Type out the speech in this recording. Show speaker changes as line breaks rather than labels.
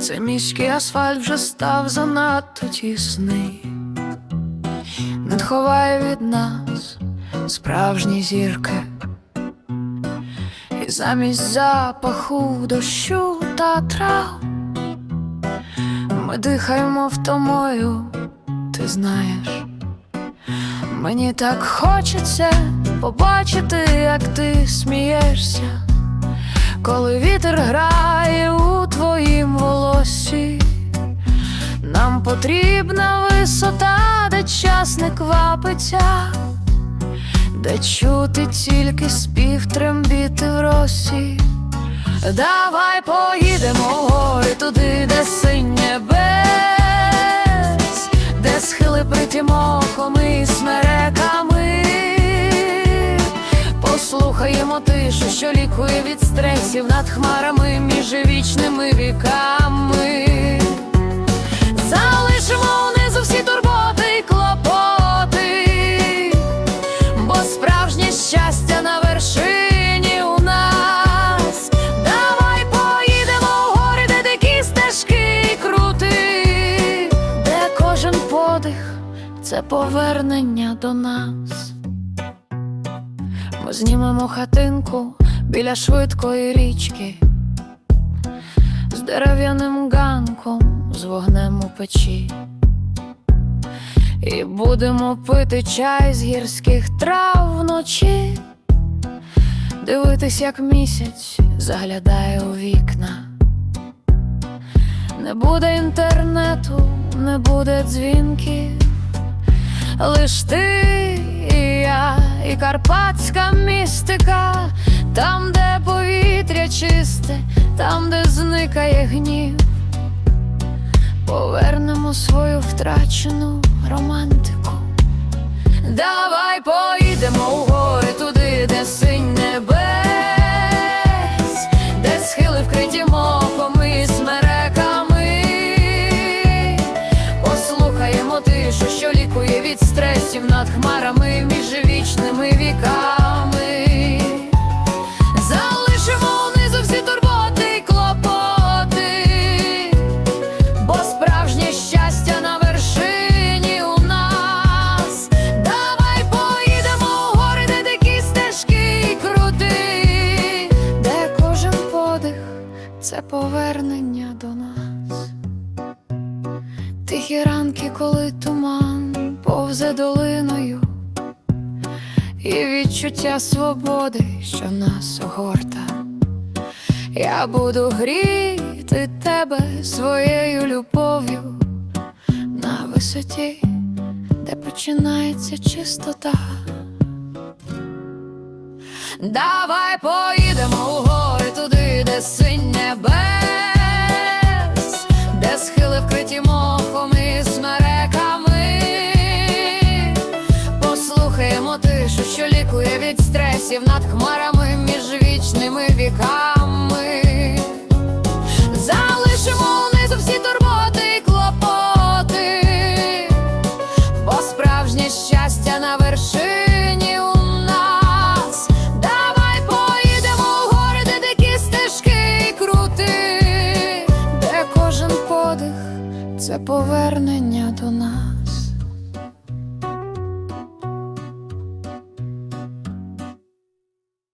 Цей міський асфальт вже став занадто тісний, не ховає від нас справжні зірки, і замість запаху дощу та трав ми дихаємо втомою, ти знаєш. Мені так хочеться побачити, як ти смієшся, коли вітер грає у твоїм волосі. Нам потрібна висота, де час не квапиться, де чути тільки спів трембіти в росі. Давай поїдемо гори туди, де синє без, де схили приті мохом і смереками. Послухаємо тишу, що лікує від стресів над хмарами між вічними віками. Залишимо унизу всі турботи й клопоти, бо справжнє щастя на вершині у нас. Давай поїдемо в гори, де дикі стежки крути, де кожен подих це повернення до нас. Знімемо хатинку біля швидкої річки з дерев'яним ганком, з вогнем у печі. І будемо пити чай з гірських трав вночі, дивитись, як місяць заглядає у вікна. Не буде інтернету, не буде дзвінків, лиш ти і я, і карпатська містика, там, де повітря чисте, там, де зникає гнів, повернемо свою втрачену романтику. Давай поїдемо стресів над хмарами між вічними віками. Залишимо унизу всі турботи й клопоти, бо справжнє щастя на вершині у нас. Давай поїдемо в гори, де дикі стежки й крути, де кожен подих це повернення до нас. Тихі ранки, коли туман повзе долиною, і відчуття свободи, що нас огорта. Я буду гріти тебе своєю любов'ю на висоті, де починається чистота. Давай поїдемо від над хмарами між вічними віками. Залишимо унизу всі турботи й клопоти, бо справжнє щастя на вершині у нас. Давай поїдемо в гори, де дикі стежки крути, де кожен подих це повернення